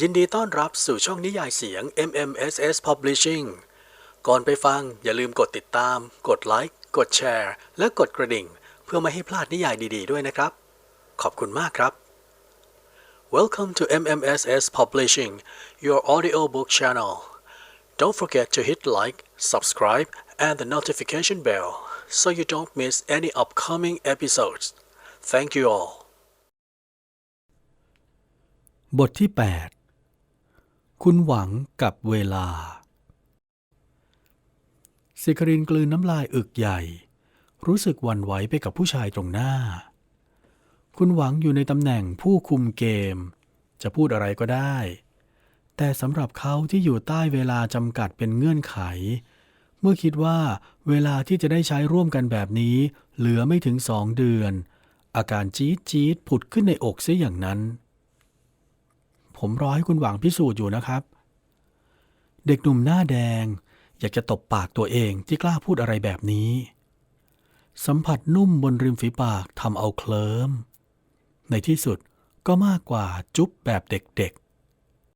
ยินดีต้อนรับสู่ช่องนิยายเสียง MMSS Publishing ก่อนไปฟังอย่าลืมกดติดตาม กดไลค์ กดแชร์ และกดกระดิ่ง เพื่อไม่ให้พลาดนิยายดีๆด้วยนะครับ ขอบคุณมากครับ Welcome to MMSS Publishing, your audiobook channel. Don't forget to hit like, subscribe, and the notification bell so you don't miss any upcoming episodes. Thank you all. บทที่ 8 คุณหวังกับเวลา สิครินกลืนน้ำลายอึกใหญ่ รู้สึกวันไหวไปกับผู้ชายตรงหน้า คุณหวังอยู่ในตำแหน่งผู้คุมเกม จะพูดอะไรก็ได้ แต่สำหรับเขาที่อยู่ใต้เวลาจำกัดเป็นเงื่อนไข เมื่อคิดว่าเวลาที่จะได้ใช้ร่วมกันแบบนี้ เหลือไม่ถึงสองเดือน อาการจี๊ดจี๊ดผุดขึ้นในอกเสียอย่างนั้น ผมรอให้คุณหวังพิสูจน์อยู่นะครับ เด็กหนุ่มหน้าแดง อยากจะตบปากตัวเองที่กล้าพูดอะไรแบบนี้ สัมผัสนุ่มบนริมฝีปากทำเอาเคลิ้มในที่สุดก็มากกว่าจุ๊บแบบเด็ก